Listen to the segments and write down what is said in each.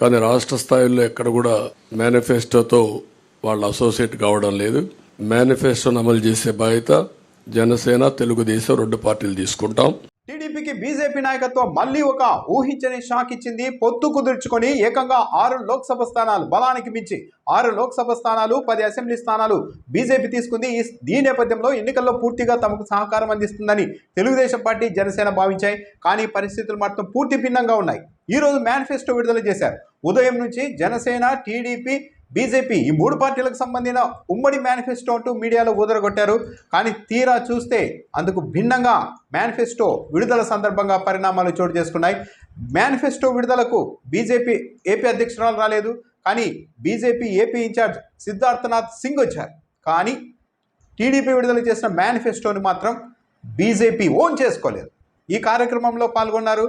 కానీ రాష్ట్ర స్థాయిలో ఎక్కడ కూడా మేనిఫెస్టోతో వాళ్ళు అసోసియేట్ కావడం లేదు. మేనిఫెస్టోను అమలు చేసే బాధ్యత జనసేన తెలుగుదేశం రెండు పార్టీలు తీసుకుంటాం. టీడీపీకి బీజేపీ నాయకత్వం మళ్ళీ ఒక ఊహించని షాక్ ఇచ్చింది. పొత్తు కుదుర్చుకొని ఏకంగా ఆరు లోక్సభ స్థానాలు బలానికి మించి ఆరు లోక్సభ స్థానాలు పది అసెంబ్లీ స్థానాలు బీజేపీ తీసుకుంది. ఈ ఈ నేపథ్యంలో ఎన్నికల్లో పూర్తిగా తమకు సహకారం అందిస్తుందని తెలుగుదేశం పార్టీ జనసేన భావించాయి. కానీ పరిస్థితులు మాత్రం పూర్తి భిన్నంగా ఉన్నాయి. ఈరోజు మేనిఫెస్టో విడుదల చేశారు. ఉదయం నుంచి జనసేన టీడీపీ బీజేపీ ఈ మూడు పార్టీలకు సంబంధించిన ఉమ్మడి మేనిఫెస్టో అంటూ మీడియాలో ఊదరగొట్టారు. కానీ తీరా చూస్తే అందుకు భిన్నంగా మేనిఫెస్టో విడుదల సందర్భంగా పరిణామాలు చోటు చేసుకున్నాయి. మేనిఫెస్టో విడుదలకు బీజేపీ ఏపీ అధ్యక్షురాలు రాలేదు. కానీ BJP AP incharge Siddharthnath Singh వచ్చారు. కానీ టీడీపీ విడుదల చేసిన మేనిఫెస్టోని మాత్రం బీజేపీ ఓన్ చేసుకోలేదు. ఈ కార్యక్రమంలో పాల్గొన్నారు.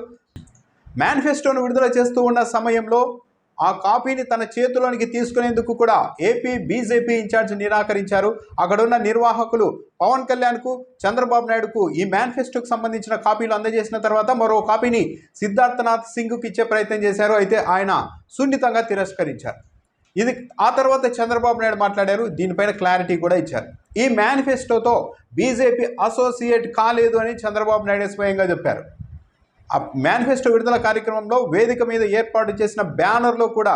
మేనిఫెస్టోను విడుదల చేస్తూ ఉన్న సమయంలో ఆ కాపీని తన చేతిలోనికి తీసుకునేందుకు కూడా ఏపీ బీజేపీ ఇన్ఛార్జ్ నిరాకరించారు. అక్కడున్న నిర్వాహకులు పవన్ కళ్యాణ్కు చంద్రబాబు నాయుడుకు ఈ మేనిఫెస్టోకు సంబంధించిన కాపీలు అందజేసిన తర్వాత మరో కాపీని సిద్ధార్థనాథ్ సింగ్కి ఇచ్చే ప్రయత్నం చేశారు. అయితే ఆయన సున్నితంగా తిరస్కరించారు. ఇది ఆ తర్వాత చంద్రబాబు నాయుడు మాట్లాడారు. దీనిపైన క్లారిటీ కూడా ఇచ్చారు. ఈ మేనిఫెస్టోతో బీజేపీ అసోసియేట్ కాలేదు అని చంద్రబాబు నాయుడు స్వయంగా చెప్పారు. ఆ మేనిఫెస్టో విడుదల కార్యక్రమంలో వేదిక మీద ఏర్పాటు చేసిన బ్యానర్లో కూడా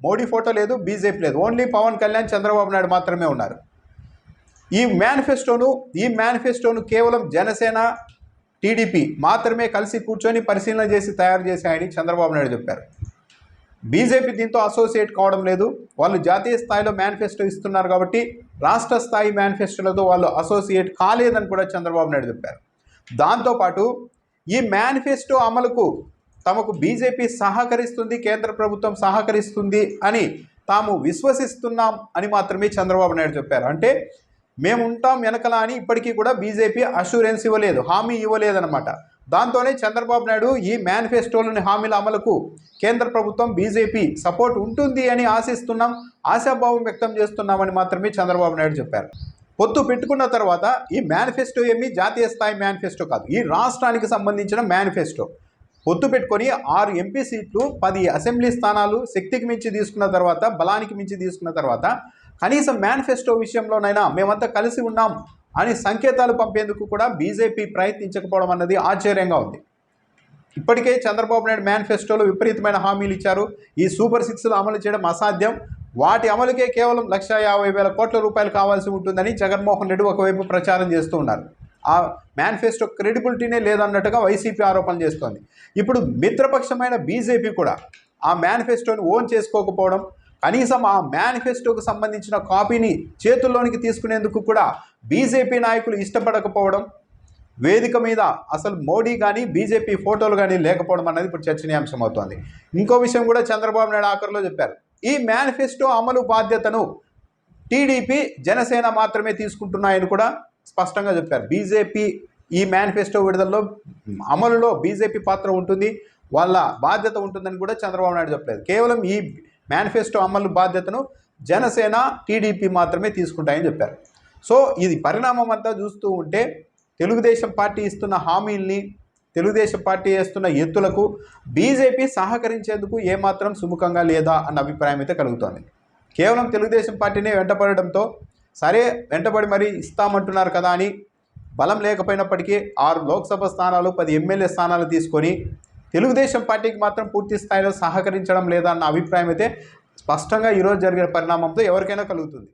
మోడీ ఫోటో లేదు బీజేపీ లేదు. ఓన్లీ పవన్ కళ్యాణ్ చంద్రబాబు నాయుడు మాత్రమే ఉన్నారు. ఈ మేనిఫెస్టోను ఈ మేనిఫెస్టోను కేవలం జనసేన టీడీపీ మాత్రమే కలిసి కూర్చొని పరిశీలన చేసి తయారు చేశాయని చంద్రబాబు నాయుడు చెప్పారు. బీజేపీ దీంతో అసోసియేట్ కావడం లేదు. వాళ్ళు జాతీయ స్థాయిలో మేనిఫెస్టో ఇస్తున్నారు కాబట్టి రాష్ట్ర స్థాయి మేనిఫెస్టోలతో వాళ్ళు అసోసియేట్ కాలేదని కూడా చంద్రబాబు నాయుడు చెప్పారు. దాంతోపాటు ఈ మేనిఫెస్టో అమలుకు తమకు బీజేపీ సహకరిస్తుంది కేంద్ర ప్రభుత్వం సహకరిస్తుంది అని తాము విశ్వసిస్తున్నాం అని మాత్రమే చంద్రబాబు నాయుడు చెప్పారు. అంటే మేము ఉంటాం వెనకల అని ఇప్పటికీ కూడా బీజేపీ అష్యూరెన్స్ ఇవ్వలేదు హామీ ఇవ్వలేదన్నమాట. దాంతోనే చంద్రబాబు నాయుడు ఈ మేనిఫెస్టోలోని హామీల అమలుకు కేంద్ర ప్రభుత్వం బీజేపీ సపోర్ట్ ఉంటుంది అని ఆశిస్తున్నాం ఆశాభావం వ్యక్తం చేస్తున్నామని మాత్రమే చంద్రబాబు నాయుడు చెప్పారు. పొత్తు పెట్టుకున్న తర్వాత ఈ మేనిఫెస్టో ఏమి? జాతీయ స్థాయి మేనిఫెస్టో కాదు. ఈ రాష్ట్రానికి సంబంధించిన మేనిఫెస్టో పొత్తు పెట్టుకొని ఆరు ఎంపీ సీట్లు పది అసెంబ్లీ స్థానాలు శక్తికి మించి తీసుకున్న తర్వాత బలానికి మించి తీసుకున్న తర్వాత కనీసం మేనిఫెస్టో విషయంలోనైనా మేమంతా కలిసి ఉన్నాం అని సంకేతాలు పంపేందుకు కూడా బీజేపీ ప్రయత్నించకపోవడం అన్నది ఆశ్చర్యంగా ఉంది. ఇప్పటికే చంద్రబాబు నాయుడు మేనిఫెస్టోలో విపరీతమైన హామీలు ఇచ్చారు. ఈ సూపర్ సిక్స్లు అమలు చేయడం అసాధ్యం. వాటి అమలుకే కేవలం లక్ష యాభై వేల కోట్ల రూపాయలు కావాల్సి ఉంటుందని జగన్మోహన్ రెడ్డి ఒకవైపు ప్రచారం చేస్తూ ఉన్నారు. ఆ మేనిఫెస్టో క్రెడిబిలిటీనే లేదన్నట్టుగా వైసీపీ ఆరోపణలు చేస్తోంది. ఇప్పుడు మిత్రపక్షమైన బీజేపీ కూడా ఆ మేనిఫెస్టోని ఓన్ చేసుకోకపోవడం కనీసం ఆ మేనిఫెస్టోకు సంబంధించిన కాపీని చేతుల్లోనికి తీసుకునేందుకు కూడా బీజేపీ నాయకులు ఇష్టపడకపోవడం వేదిక మీద అసలు మోడీ కానీ బీజేపీ ఫోటోలు కానీ లేకపోవడం అనేది ఇప్పుడు చర్చనీయాంశం అవుతోంది. ఇంకో విషయం కూడా చంద్రబాబు నాయుడు ఆఖరిలో చెప్పారు. ఈ మేనిఫెస్టో అమలు బాధ్యతను టీడీపీ జనసేన మాత్రమే తీసుకుంటున్నాయని కూడా స్పష్టంగా చెప్పారు. బీజేపీ ఈ మేనిఫెస్టో విడుదలలో అమలులో బీజేపీ పాత్ర ఉంటుంది వాళ్ళ బాధ్యత ఉంటుందని కూడా చంద్రబాబు నాయుడు చెప్పలేదు. కేవలం ఈ మేనిఫెస్టో అమలు బాధ్యతను జనసేన టీడీపీ మాత్రమే తీసుకుంటాయని చెప్పారు. సో ఇది పరిణామం అంతా చూస్తూ ఉంటే తెలుగుదేశం పార్టీ ఇస్తున్న హామీల్ని తెలుగుదేశం పార్టీ వేస్తున్న ఎత్తులకు బీజేపీ సహకరించేందుకు ఏమాత్రం సుముఖంగా లేదా అన్న అభిప్రాయం అయితే కలుగుతోంది. కేవలం తెలుగుదేశం పార్టీనే వెంటపడడంతో సరే వెంటబడి మరీ ఇస్తామంటున్నారు కదా అని బలం లేకపోయినప్పటికీ ఆరు లోక్సభ స్థానాలు పది ఎమ్మెల్యే స్థానాలు తీసుకొని తెలుగుదేశం పార్టీకి మాత్రం పూర్తి స్థాయిలో సహకరించడం లేదా అన్న అభిప్రాయం అయితే స్పష్టంగా ఈరోజు జరిగిన పరిణామంతో ఎవరికైనా కలుగుతుంది.